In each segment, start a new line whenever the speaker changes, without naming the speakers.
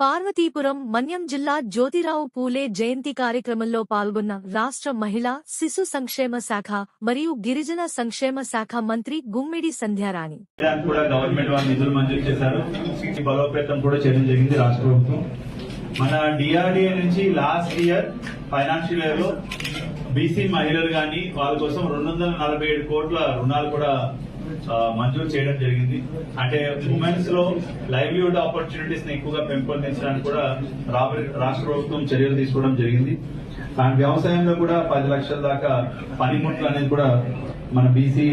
పార్వతీపురం మన్యం జిల్లా జ్యోతిరావు పూలే జయంతి కార్యక్రమంలో పాల్గొన్న రాష్ట్ర మహిళా శిశు సంక్షేమ శాఖ మరియు గిరిజన సంక్షేమ శాఖ మంత్రి గుమ్మిడి సంధ్యారాణి.
కూడా గవర్నమెంట్ వాళ్ళు నిధులు మంజూరు చేశారు. బలోపేతం కూడా చేయడం జరిగింది రాష్ట్ర ప్రభుత్వం. మన డిఆర్డిఏ నుంచి లాస్ట్ ఇయర్ ఫైనాన్షియల్ ఇయర్లో బీసీ మహిళలు కానీ వాళ్ళ కోసం రెండు వందల నలభై ఏడు కోట్ల రుణాలు కూడా మంజూరు చేయడం జరిగింది. అంటే ఉమెన్స్లో లైవ్లీహుడ్ ఆపర్చునిటీస్ని ఎక్కువగా పెంపొందించడానికి కూడా రాబోయే రాష్ట్ర ప్రభుత్వం చర్యలు తీసుకోవడం జరిగింది. అండ్ వ్యవసాయంలో కూడా పది లక్షల దాకా పనిముట్లు అనేది కూడా మన బీసీ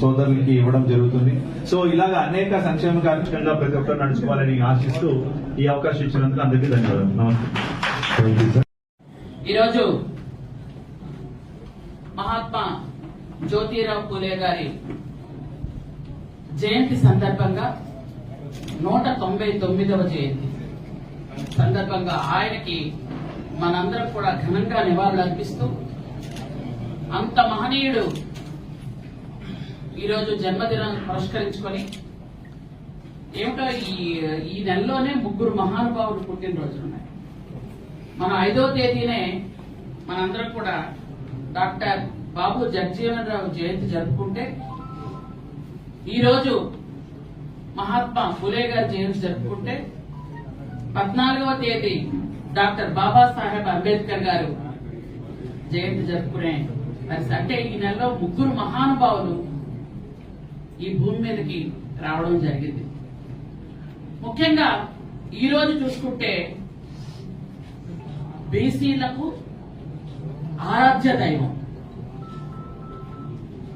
సోదరులకి ఇవ్వడం జరుగుతుంది. సో ఇలాగ అనేక సంక్షేమ కార్యక్రమంగా ప్రతి ఒక్కరు నడుచుకోవాలని ఆశిస్తూ ఈ అవకాశం ఇచ్చినందుకు అందరికీ ధన్యవాదాలు. నమస్తే.
ఈరోజు మహాత్మా జ్యోతిరావు పూలే గారి జయంతి సందర్భంగా నూట తొంభై తొమ్మిదవ జయంతి. సందర్భంగా ఆయనకి మనందరం కూడా ఘనంగా నివాళులు అర్పిస్తూ అంత మహనీయుడు ఈరోజు జన్మదినం పురస్కరించుకొని ఏమిటో ఈ ఈ నెలలోనే ముగ్గురు మహానుభావులు పుట్టినరోజులు ఉన్నాయి మన ఐదో తేదీనే మనందరం కూడా డాక్టర్ బాబు జగజీవన్ రావు జయంతి జరుపుకుంటే ఈ రోజు మహాత్మా ఫులే గారి జయంతి జరుపుకుంటే పద్నాలుగవ తేదీ డాక్టర్ బాబాసాహెబ్ అంబేద్కర్ గారు జయంతి జరుపుకునే పరిస్థితి. అంటే ఈ నెలలో ముగ్గురు మహానుభావులు ఈ భూమి మీదకి రావడం జరిగింది. ముఖ్యంగా ఈ రోజు చూసుకుంటే బీసీలకు ఆరాధ్య దైవం.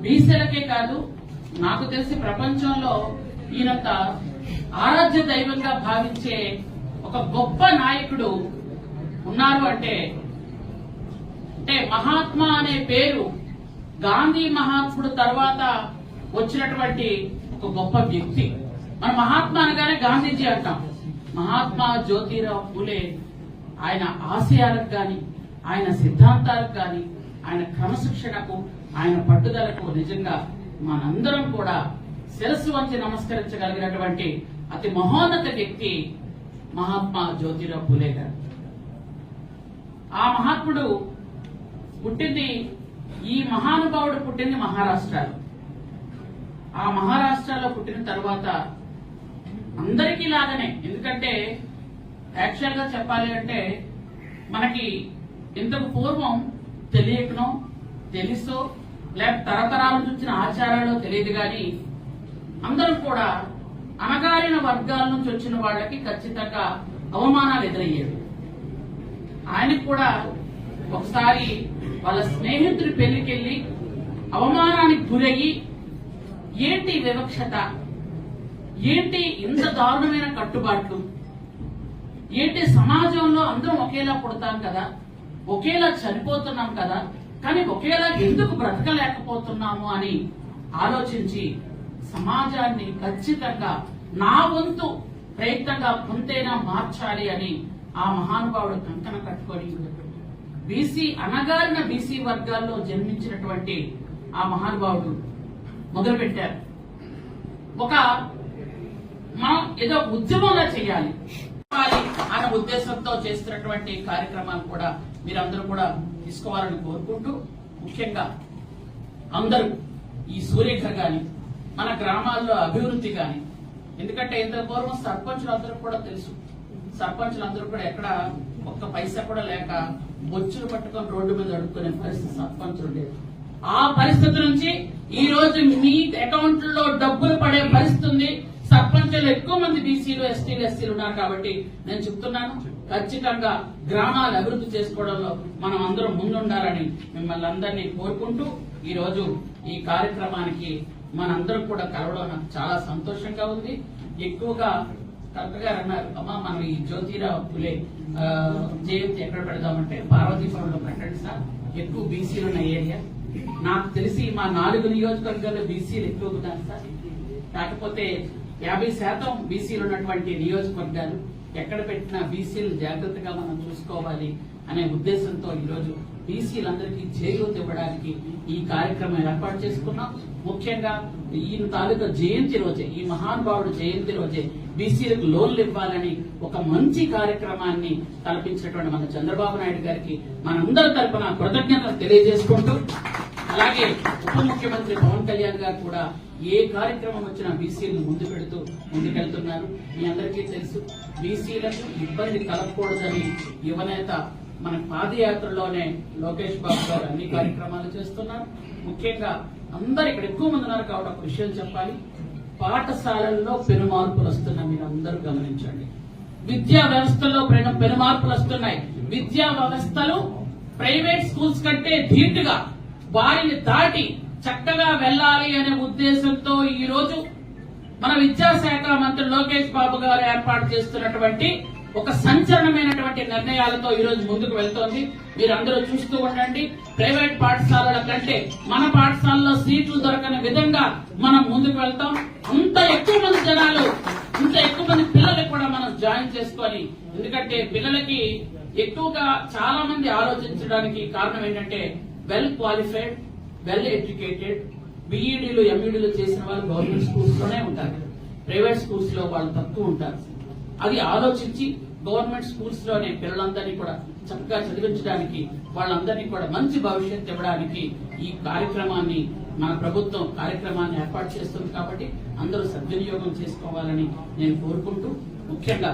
బీసీలకే కాదు నాకు తెలిసి ప్రపంచంలో ఈయనంత ఆరాధ్య దైవంగా భావించే ఒక గొప్ప నాయకుడు ఉన్నారు అంటే అంటే మహాత్మా అనే పేరు గాంధీ మహాత్ముడు తర్వాత వచ్చినటువంటి ఒక గొప్ప వ్యక్తి. మన మహాత్మా అనగానే గాంధీజీ అంటాం. మహాత్మా జ్యోతిరావు పూలే ఆయన ఆశయాలకు గాని ఆయన సిద్ధాంతాలకు గాని ఆయన క్రమశిక్షణకు ఆయన పట్టుదలకు నిజంగా మనందరం కూడా శిరస్సు వంచి నమస్కరించగలిగినటువంటి అతి మహోన్నత వ్యక్తి మహాత్మా జ్యోతిరావు పూలే గారు. ఆ మహాత్ముడు పుట్టింది ఈ మహానుభావుడు పుట్టింది మహారాష్ట్రలో. ఆ మహారాష్ట్రలో పుట్టిన తర్వాత అందరికీ లాగానే ఎందుకంటే యాక్చువల్గా చెప్పాలి అంటే మనకి ఇంతకు పూర్వం తెలియకనో తెలుసో లేక తరతరాలు నుంచి ఆచారాలు తెలియదు కానీ అందరూ కూడా అణగారిన వర్గాల నుంచి వచ్చిన వాళ్ళకి ఖచ్చితంగా అవమానాలు ఎదురయ్యేవి ఆయనకు కూడా ఒకసారి వాళ్ళ స్నేహితుడి పెళ్ళికెళ్ళి అవమానానికి గురయ్యి ఏంటి వివక్షత? ఏంటి ఇంత దారుణమైన కట్టుబాట్లు? ఏంటి సమాజంలో అందరం ఒకేలా పుడతాం కదా? ఒకేలా చనిపోతున్నాం కదా? కానీ ఒకేలా ఎందుకు బ్రతకలేకపోతున్నాము అని ఆలోచించి సమాజాన్ని ఖచ్చితంగా నా వంతు ప్రయత్నంగా పొంతేనా మార్చాలి అని ఆ మహానుభావుడు కంకణ కట్టుకొని బీసీ అనగారిన బీసీ వర్గాల్లో జన్మించినటువంటి ఆ మహానుభావుడు మొదలుపెట్టారు. ఒక మనం ఏదో ఉద్యమంలా చేయాలి. ఉద్దేశంతో చేస్తున్నటువంటి కార్యక్రమాలు కూడా మీరందరూ కూడా తీసుకోవాలని కోరుకుంటూ ముఖ్యంగా అందరూ ఈ సూర్యఘర్ గాని మన గ్రామాల్లో అభివృద్ధి గాని ఎందుకంటే ఇంత పూర్వం సర్పంచులందరూ కూడా తెలుసు. సర్పంచులందరూ కూడా ఎక్కడ ఒక్క పైసా కూడా లేక బొచ్చులు పట్టుకొని రోడ్డు మీద అడుక్కునే పరిస్థితి సర్పంచులు లేదు ఆ పరిస్థితి నుంచి ఈ రోజు మీ అకౌంట్లో డబ్బులు పడే పరిస్థితి ఉంది. సర్పంచులు ఎక్కువ మంది బీసీలు ఎస్టీలు ఎస్సీలు ఉన్నారు కాబట్టి నేను చెప్తున్నాను ఖచ్చితంగా గ్రామాలు అభివృద్ధి చేసుకోవడంలో మనం అందరం ముందుండాలని మిమ్మల్ని అందరినీ కోరుకుంటూ ఈ రోజు ఈ కార్యక్రమానికి మనందరం కూడా కలవడం నాకు చాలా సంతోషంగా ఉంది. ఎక్కువగా కలెక్టర్ గారు అన్నారు అమ్మా మనం ఈ జ్యోతిరావు పులే జయంతి ఎక్కడ పెడదామంటే పార్వతీపురంలో పెట్టండి సార్. ఎక్కువ బీసీలు ఉన్న ఏరియా. నాకు తెలిసి మా నాలుగు నియోజకవర్గాల్లో బీసీలు ఎక్కువ ఉన్నారు సార్. కాకపోతే యాభై శాతం బీసీలు ఉన్నటువంటి నియోజకవర్గాలు ఎక్కడ పెట్టినా బీసీలు జాగ్రత్తగా మనం చూసుకోవాలి అనే ఉద్దేశంతో ఈరోజు బీసీలందరికీ చేయూత ఇవ్వడానికి ఈ కార్యక్రమం ఏర్పాటు చేసుకున్నాం. ముఖ్యంగా ఈయన తాలూకా జయంతి రోజే ఈ మహానుభావుడు జయంతి రోజే బీసీలకు లోన్లు ఇవ్వాలని ఒక మంచి కార్యక్రమాన్ని కల్పించినటువంటి మన చంద్రబాబు నాయుడు గారికి మనందరి తరపున కృతజ్ఞతలు తెలియజేసుకుంటూ అలాగే ఉప ముఖ్యమంత్రి పవన్ కళ్యాణ్ గారు కూడా ఏ కార్యక్రమం వచ్చినా బీసీలను ముందు పెడుతూ ముందుకెళ్తున్నారు. మీ అందరికీ తెలుసు బీసీలకు ఇబ్బంది కలగకూడదని యువనేత మన పాదయాత్రలోనే లోకేష్ బాబు గారు అన్ని కార్యక్రమాలు చేస్తున్నారు. ముఖ్యంగా అందరు ఇక్కడ ఎక్కువ మంది ఉన్నారు కాబట్టి ఒక విషయం చెప్పాలి. పాఠశాలల్లో పెను మార్పులు వస్తున్నాయి మీరు అందరూ గమనించండి. విద్యా వ్యవస్థలో పెను పెను మార్పులు వస్తున్నాయి. విద్యా వ్యవస్థలు ప్రైవేట్ స్కూల్స్ కంటే ధీటుగా వారిని దాటి చక్కగా వెళ్ళాలి అనే ఉద్దేశంతో ఈ రోజు మన విద్యాశాఖ మంత్రి లోకేష్ బాబు గారు ఏర్పాటు చేస్తున్నటువంటి ఒక సంచలనమైనటువంటి నిర్ణయాలతో ఈ రోజు ముందుకు వెళ్తోంది. మీరు అందరూ చూస్తూ ఉండండి. ప్రైవేట్ పాఠశాలల కంటే మన పాఠశాలలో సీట్లు దొరకని విధంగా మనం ముందుకు వెళ్తాం. అంత ఎక్కువ మంది జనాలు ఇంత ఎక్కువ మంది పిల్లలకు కూడా మనం జాయిన్ చేసుకొని ఎందుకంటే పిల్లలకి ఎక్కువగా చాలా మంది ఆలోచించడానికి కారణం ఏంటంటే వెల్ క్వాలిఫైడ్ వెల్ ఎడ్యుకేటెడ్ బీఈడీలు ఎంఈడీలు చేసిన వాళ్ళు గవర్నమెంట్ స్కూల్స్లోనే ఉంటారు. ప్రైవేట్ స్కూల్స్లో వాళ్ళు తక్కువ ఉంటారు. అది ఆలోచించి గవర్నమెంట్ స్కూల్స్లోనే పిల్లలందరినీ కూడా చక్కగా చదివించడానికి వాళ్ళందరినీ కూడా మంచి భవిష్యత్తు ఇవ్వడానికి ఈ కార్యక్రమాన్ని మన ప్రభుత్వం కార్యక్రమాన్ని ఏర్పాటు చేస్తుంది కాబట్టి అందరూ సద్వినియోగం చేసుకోవాలని నేను కోరుకుంటూ ముఖ్యంగా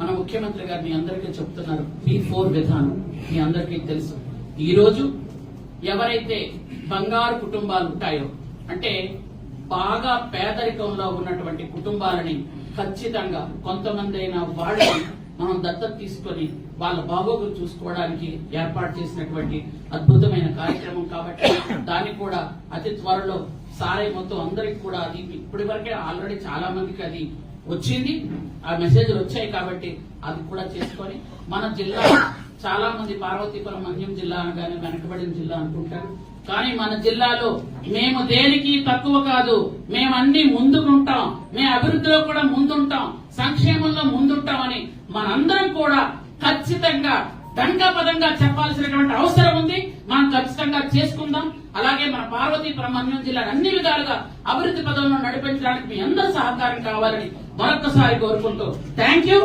మన ముఖ్యమంత్రి గారు మీ అందరికీ చెప్తున్నారు పీ ఫోర్ విధానం మీ అందరికీ తెలుసు. ఈ రోజు ఎవరైతే బంగారు కుటుంబాలు ఉంటాయో అంటే బాగా పేదరికంలో ఉన్నటువంటి కుటుంబాలని ఖచ్చితంగా కొంతమంది అయిన వాళ్ళని మనం దత్తత తీసుకొని వాళ్ళ బాగోగులు చూసుకోవడానికి ఏర్పాటు చేసినటువంటి అద్భుతమైన కార్యక్రమం కాబట్టి దాన్ని కూడా అతి త్వరలో సారే మొత్తం అందరికి కూడా అది ఇప్పటి వరకే ఆల్రెడీ చాలా మందికి అది వచ్చింది. ఆ మెసేజ్లు వచ్చాయి కాబట్టి అది కూడా చేసుకొని మన జిల్లా చాలా మంది పార్వతీపురం మన్యం జిల్లా అనగానే వెనకబడిన జిల్లా అనుకుంటారు. కానీ మన జిల్లాలో మేము దేనికి తక్కువ కాదు మేము అన్ని ముందుకుంటాం. మేము అభివృద్ధిలో కూడా ముందుంటాం సంక్షేమంలో ముందుంటామని మనందరం కూడా ఖచ్చితంగా దండపదంగా చెప్పాల్సినటువంటి అవసరం ఉంది. మనం ఖచ్చితంగా చేసుకుందాం. అలాగే మన పార్వతీ బ్రహ్మణ్యం జిల్లా అన్ని విధాలుగా అభివృద్ధి పదంలో నడిపించడానికి మీ అందరి సహకారం కావాలని మరొకసారి కోరుకుంటూ థ్యాంక్ యూ